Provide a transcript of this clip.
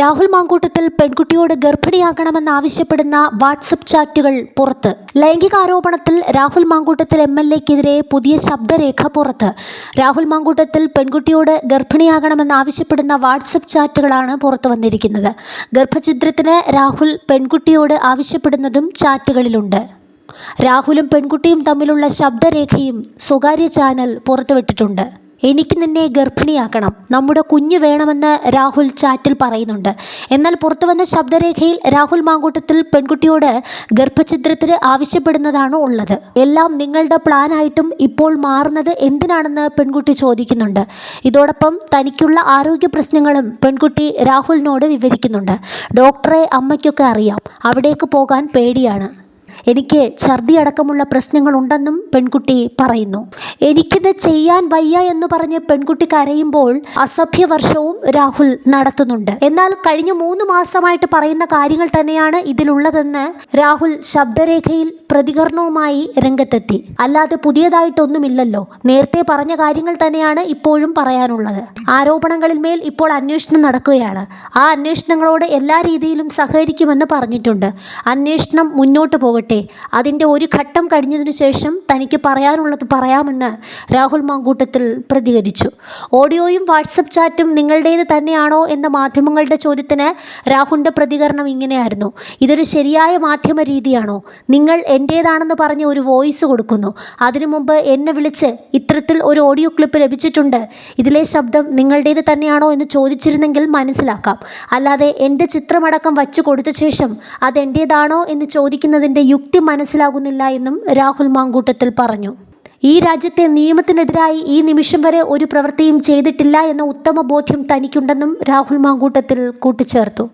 രാഹുൽ മാങ്കൂട്ടത്തിൽ പെൺകുട്ടിയോട് ഗർഭിണിയാക്കണമെന്നാവശ്യപ്പെടുന്ന വാട്സപ്പ് ചാറ്റുകൾ പുറത്ത്. ലൈംഗികാരോപണത്തിൽ രാഹുൽ മാങ്കൂട്ടത്തിൽ എം എൽ എക്കെതിരെ പുതിയ ശബ്ദരേഖ പുറത്ത്. രാഹുൽ മാങ്കൂട്ടത്തിൽ പെൺകുട്ടിയോട് ഗർഭിണിയാകണമെന്നാവശ്യപ്പെടുന്ന വാട്സപ്പ് ചാറ്റുകളാണ് പുറത്തു വന്നിരിക്കുന്നത്. ഗർഭഛിദ്രത്തിന് രാഹുൽ പെൺകുട്ടിയോട് ആവശ്യപ്പെടുന്നതും ചാറ്റുകളിലുണ്ട്. രാഹുലും പെൺകുട്ടിയും തമ്മിലുള്ള ശബ്ദരേഖയും സ്വകാര്യ ചാനൽ പുറത്തുവിട്ടിട്ടുണ്ട്. എനിക്ക് നിന്നെ ഗർഭിണിയാക്കണം. നമ്മുടെ കുഞ്ഞു വേണമെന്ന് രാഹുൽ ചാറ്റിൽ പറയുന്നുണ്ട്. എന്നാൽ പുറത്തു വന്ന ശബ്ദരേഖയിൽ രാഹുൽ മാങ്കൂട്ടത്തിൽ പെൺകുട്ടിയോട് ഗർഭഛിദ്രത്തിന് ആവശ്യപ്പെടുന്നതാണ് ഉള്ളത്. എല്ലാം നിങ്ങളുടെ പ്ലാനായിട്ടും ഇപ്പോൾ മാറുന്നത് എന്തിനാണെന്ന് പെൺകുട്ടി ചോദിക്കുന്നുണ്ട്. ഇതോടൊപ്പം തനിക്കുള്ള ആരോഗ്യ പ്രശ്നങ്ങളും പെൺകുട്ടി രാഹുലിനോട് വിവരിക്കുന്നുണ്ട്. ഡോക്ടറെ അമ്മയ്ക്കൊക്കെ അറിയാം. അവിടേക്ക് പോകാൻ പേടിയാണ്. എനിക്ക് ഛർദി അടക്കമുള്ള പ്രശ്നങ്ങളുണ്ടെന്നും പെൺകുട്ടി പറയുന്നു. എനിക്കിത് ചെയ്യാൻ വയ്യ എന്ന് പറഞ്ഞ് പെൺകുട്ടി കരയുമ്പോൾ അസഭ്യവർഷവും രാഹുൽ നടത്തുന്നുണ്ട്. എന്നാൽ കഴിഞ്ഞ മൂന്ന് മാസമായിട്ട് പറയുന്ന കാര്യങ്ങൾ തന്നെയാണ് ഇതിലുള്ളതെന്ന് രാഹുൽ ശബ്ദരേഖയിൽ പ്രതികരണവുമായി രംഗത്തെത്തി. അല്ലാതെ പുതിയതായിട്ടൊന്നുമില്ലല്ലോ. നേരത്തെ പറഞ്ഞ കാര്യങ്ങൾ തന്നെയാണ് ഇപ്പോഴും പറയാനുള്ളത്. ആരോപണങ്ങളിൽ മേൽ ഇപ്പോൾ അന്വേഷണം നടക്കുകയാണ്. ആ അന്വേഷണങ്ങളോട് എല്ലാ രീതിയിലും സഹകരിക്കുമെന്ന് പറഞ്ഞിട്ടുണ്ട്. അന്വേഷണം മുന്നോട്ട് പോകട്ടെ. അതിന്റെ ഒരു ഘട്ടം കഴിഞ്ഞതിനു ശേഷം തനിക്ക് പറയാനുള്ളത് പറയാമെന്ന് രാഹുൽ മാങ്കൂട്ടത്തിൽ പ്രതികരിച്ചു. ഓഡിയോയും വാട്സപ്പ് ചാറ്റും നിങ്ങളുടേത് തന്നെയാണോ എന്ന മാധ്യമങ്ങളുടെ ചോദ്യത്തിന് രാഹുലിന്റെ പ്രതികരണം ഇങ്ങനെയായിരുന്നു. ഇതൊരു ശരിയായ മാധ്യമ രീതിയാണോ? നിങ്ങൾ എന്റേതാണെന്ന് പറഞ്ഞ് ഒരു വോയിസ് കൊടുക്കുന്നു. അതിനു മുമ്പ് എന്നെ വിളിച്ച് ഇത്തരത്തിൽ ഒരു ഓഡിയോ ക്ലിപ്പ് ലഭിച്ചിട്ടുണ്ട്. ഇതിലെ ശബ്ദം നിങ്ങളുടേത് തന്നെയാണോ എന്ന് ചോദിച്ചിരുന്നെങ്കിൽ മനസ്സിലാക്കാം. അല്ലാതെ എന്റെ ചിത്രമടക്കം വച്ചു കൊടുത്ത ശേഷം അത് എന്റേതാണോ എന്ന് ചോദിക്കുന്നതിന്റെ യുക്തി മനസ്സിലാകുന്നില്ല എന്നും രാഹുൽ മാങ്കൂട്ടത്തിൽ പറഞ്ഞു. ഈ രാജ്യത്തെ നിയമത്തിനെതിരായി ഈ നിമിഷം വരെ ഒരു പ്രവൃത്തിയും ചെയ്തിട്ടില്ല എന്ന ഉത്തമ ബോധ്യം തനിക്കുണ്ടെന്നും രാഹുൽ മാങ്കൂട്ടത്തിൽ കൂട്ടിച്ചേർത്തു.